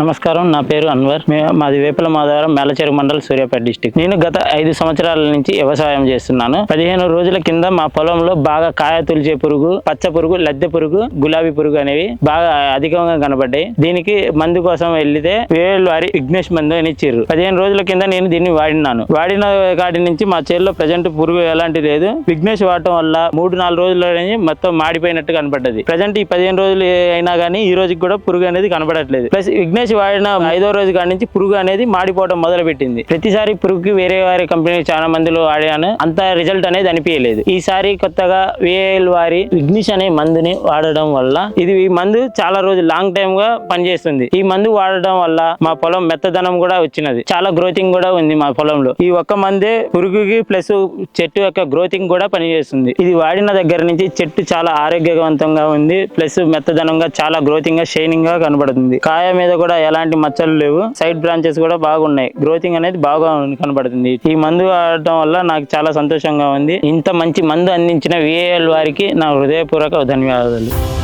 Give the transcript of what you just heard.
నమస్కారం నా పేరు అన్వర్. మాది వేపల మాధవరం మేలచెరు మండల్ సూర్యాపేట డిస్టిక్. నేను గత ఐదు సంవత్సరాల నుంచి వ్యవసాయం చేస్తున్నాను. పదిహేను రోజుల కింద మా పొలంలో బాగా కాయ తులిచే పురుగు పచ్చ పురుగు లద్దె పురుగు గులాబీ పురుగు అనేవి బాగా అధికంగా కనబడ్డాయి. దీనికి మందు కోసం వెళ్తే వేలు వారి విఘ్నేష్ మందు అని ఇచ్చిర్రు. పదిహేను రోజుల కింద నేను దీన్ని వాడినాను వాడిన కాడి నుంచి మా చేతిలో ప్రజెంట్ పురుగు ఎలాంటి లేదు. విఘ్నేష్ వాడటం వల్ల మూడు నాలుగు రోజుల్లో మొత్తం మాడిపోయినట్టు కనబడ్డది. ప్రజెంట్ ఈ పదిహేను రోజులు అయినా కానీ ఈ రోజుకి కూడా పురుగు అనేది కనబడట్లేదు. ప్లస్ విఘ్నేష్ వాడిన ఐదో రోజు కాడి నుంచి పురుగు అనేది మాడిపోవడం మొదలు పెట్టింది ప్రతిసారి పురుగుకి వేరే వారి కంపెనీ చాలా మందిలో వాడాను. అంత రిజల్ట్ అనేది అనిపించలేదు. ఈసారి కొత్తగా వేఎల్ వారి విఘ్నిష్ అనే మందుని వాడడం వల్ల ఇది ఈ మందు చాలా రోజు లాంగ్ టైమ్గా పనిచేస్తుంది. ఈ మందు వాడడం వల్ల మా పొలం మెత్తదనం కూడా వచ్చినది. చాలా గ్రోతింగ్ కూడా ఉంది మా పొలంలో. ఈ ఒక్క మందే పురుగుకి ప్లస్ చెట్టు యొక్క గ్రోతింగ్ కూడా పనిచేస్తుంది. ఇది వాడిన దగ్గర నుంచి చెట్టు చాలా ఆరోగ్యవంతంగా ఉంది. ప్లస్ మెత్తదనంగా చాలా గ్రోతింగ్గా షైనింగ్గా కనబడుతుంది. కాయ మీద కూడా ఎలాంటి మచ్చలు లేవు. సైడ్ బ్రాంచెస్ కూడా బాగున్నాయి. గ్రోతింగ్ అనేది బాగా కనబడుతుంది. ఈ మందు వాడటం వల్ల నాకు చాలా సంతోషంగా ఉంది. ఇంత మంచి మందు అందించిన విఏఎల్ వారికి నా హృదయపూర్వక ధన్యవాదాలు.